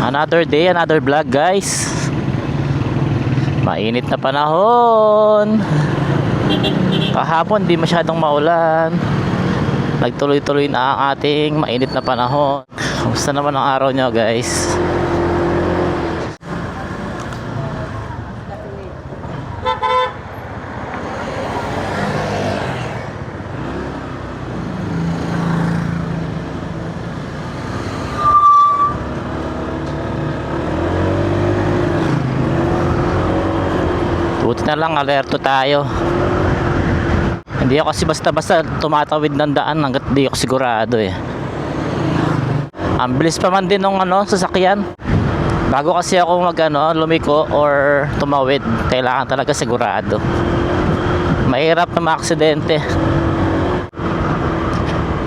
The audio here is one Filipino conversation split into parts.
Another day, another vlog guys. Mainit na panahon. Kahapon di masyadong maulan. Nagtuloy-tuloy na ang ating mainit na panahon. Kamusta naman ang araw nyo guys? Buti na lang alerto tayo. Hindi ako kasi basta-basta tumatawid ng daan hanggat di ako sigurado eh. Ang bilis pa man din ng ano, sasakyan. Bago kasi ako mag ano, lumiko or tumawid, kailangan talaga sigurado. Mahirap na maaksidente.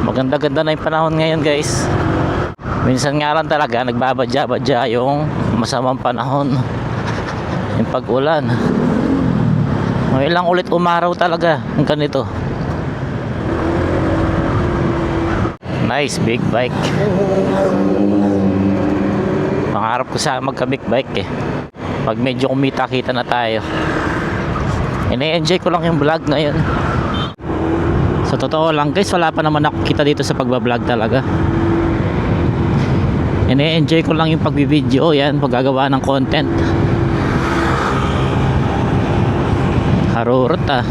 Maganda-ganda na yung panahon ngayon guys. Minsan nga lang talaga nagbabadya-badya yung masamang panahon. Yung pag-ulan. May ilang ulit umaraw talaga ng ganito. Nice big bike. Pangarap ko sa magka big bike eh. Pag medyo kumita-kita na tayo. Ini-enjoy ko lang yung vlog ngayon. Sa totoo lang guys, wala pa naman ako kita dito sa pagbablog talaga. Ini-enjoy ko lang yung pagbibideo yan, paggagawa ng content. Harurot ah.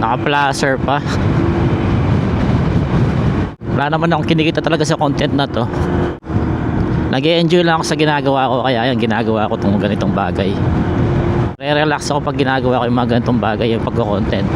Naka-placer pa. Wala naman akong kinikita talaga sa content na to. nag enjoy lang ako sa ginagawa ko kaya yan ginagawa ko itong ganitong bagay. Re-relax ako pag ginagawa ko yung mga ganitong bagay yung pagko-content.